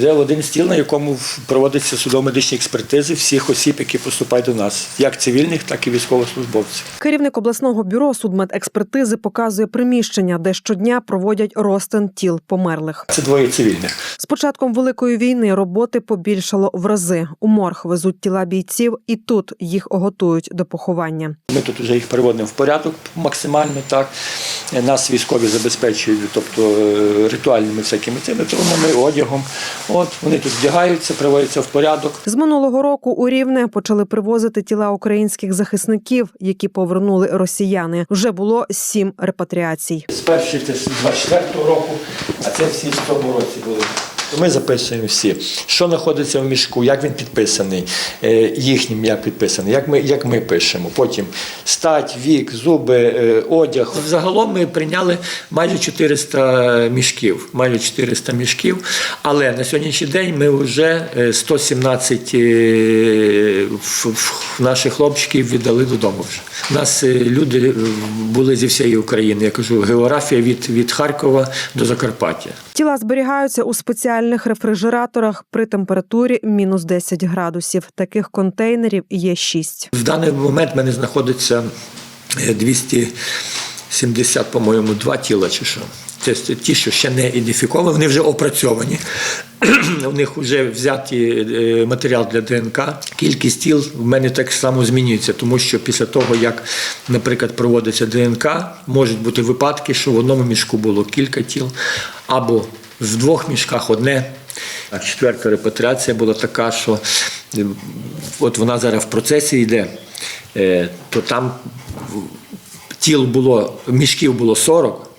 Це один стіл, на якому проводяться судово-медичні експертизи всіх осіб, які поступають до нас, як цивільних, так і військовослужбовців. Керівник обласного бюро судмедекспертизи показує приміщення, де щодня проводять розтин тіл померлих. Це двоє цивільних. З початком великої війни роботи побільшало в рази. У морг везуть тіла бійців, і тут їх готують до поховання. Ми тут вже їх приводимо в порядок максимально. Так нас військові забезпечують, тобто е, ритуальними всякими цими травмами, одягом. От вони тут вдягаються, приводяться в порядок. З минулого року у Рівне почали привозити тіла українських захисників, які повернули росіяни. Вже було сім репатріацій. З першої це з 24-го року, а це всі в цьому році були. Ми записуємо всі, що знаходиться в мішку, як він підписаний, е, їхнім як підписаний, як ми, як ми пишемо. Потім стать, вік, зуби, е, одяг. Загалом ми прийняли майже 400 мішків. Майже 400 мішків. Але на сьогоднішній день ми вже е, 117 е, наших хлопчиків віддали додому вже. У нас люди були зі всієї України. Я кажу, географія від, від Харкова до Закарпаття. Тіла зберігаються у спеціальних рефрижераторах при температурі мінус 10 градусів. Таких контейнерів є шість. В даний момент в мене знаходиться е, 270, по-моєму, два тіла чи що. Це ті, що ще не ідентифіковані, вони вже опрацьовані. У них вже взяті е, матеріал для ДНК. Кількість тіл в мене так само змінюється, тому що після того, як, наприклад, проводиться ДНК, можуть бути випадки, що в одному мішку було кілька тіл, або в двох мішках одне. А четверта репатріація була така, що е, от вона зараз в процесі йде, е, то там тіл було, мішків було 40,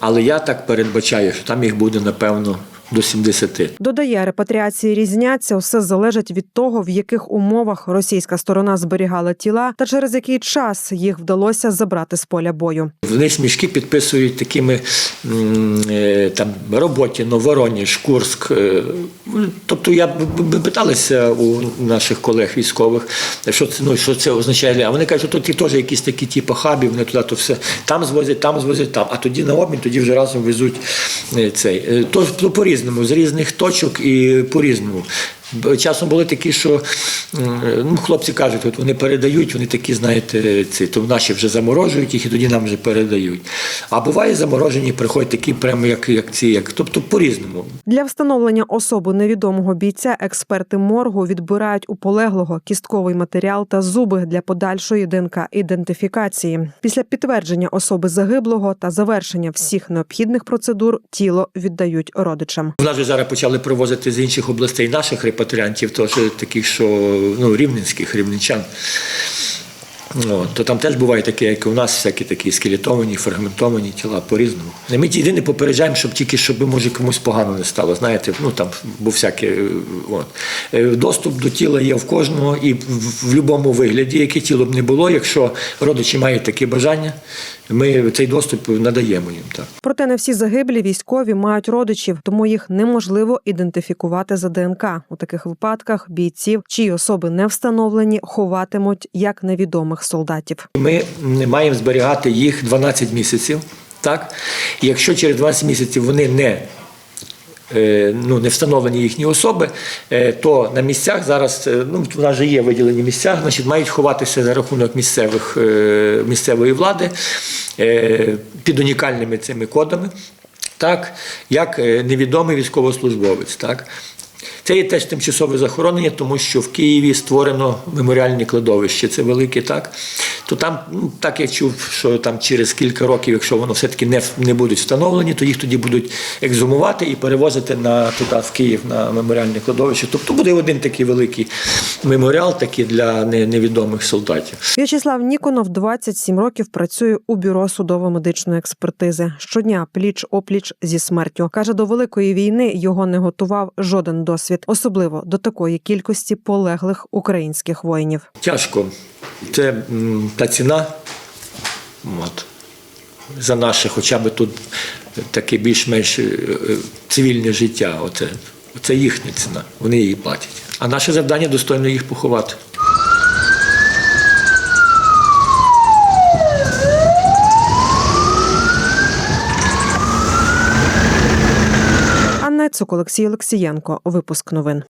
але я так передбачаю, що там їх буде, напевно, до 70. Додає, репатріації різняться. Все залежить від того, в яких умовах російська сторона зберігала тіла та через який час їх вдалося забрати з поля бою. Вони мішки підписують такими е, там Роботіно, Вороніж, Курськ. е, Тобто я б- питалися у наших колег військових, що це ну що це означає. А вони кажуть, що тут теж якісь такі типу хабі, вони туди то все там звозять, там звозять, там. А тоді на обмін, тоді вже разом везуть е, цей. Е, То, то по-різному, з різних точок і по-різному. Часом були такі, що ну, хлопці кажуть, от вони передають, вони такі, знаєте, ці, то наші вже заморожують їх і тоді нам вже передають. А буває заморожені, приходять такі, прямо як, як ці, як, тобто по-різному. Для встановлення особи невідомого бійця експерти моргу відбирають у полеглого кістковий матеріал та зуби для подальшої ДНК ідентифікації. Після підтвердження особи загиблого та завершення всіх необхідних процедур тіло віддають родичам. У нас же зараз почали привозити з інших областей наших репатріантів, теж таких, що ну, рівненських, рівненчан. О, то там теж буває таке, як і у нас, всякі такі скелетовані, фрагментовані тіла по-різному. Ми єдине попереджаємо, щоб тільки щоб може комусь погано не стало. Знаєте, ну там бо всяке. От. Е, Доступ до тіла є в кожного і в будь-якому вигляді, яке тіло б не було. Якщо родичі мають таке бажання, ми цей доступ надаємо їм. Так. Проте не всі загиблі військові мають родичів, тому їх неможливо ідентифікувати за ДНК. У таких випадках бійців, чиї особи не встановлені, ховатимуть як невідомих солдатів. Ми маємо зберігати їх 12 місяців. Так? Якщо через 12 місяців вони не, е, ну, не встановлені їхні особи, е, то на місцях зараз, е, ну, в нас вже є виділені місця, значить, мають ховатися за рахунок місцевих, місцевої влади під унікальними цими кодами, так, як невідомий військовослужбовець. Так. Це є теж тимчасове захоронення, тому що в Києві створено меморіальне кладовище. Це велике, так. То там, ну, так я чув, що там через кілька років, якщо воно все-таки не, не будуть встановлені, то їх тоді будуть екзумувати і перевозити на, туди, в Київ на меморіальне кладовище. Тобто буде один такий великий меморіал такий для невідомих солдатів. В'ячеслав Ніконов 27 років працює у бюро судово-медичної експертизи. Щодня пліч опліч зі смертю. каже, до великої війни його не готував жоден досвід, особливо до такої кількості полеглих українських воїнів. Тяжко. Це та ціна. От. За наше, хоча б тут таке більш-менш е, е, цивільне життя. Оце, оце їхня ціна. Вони її платять. А наше завдання достойно їх поховати. Гецук, Олексій Олексієнко. Випуск новин.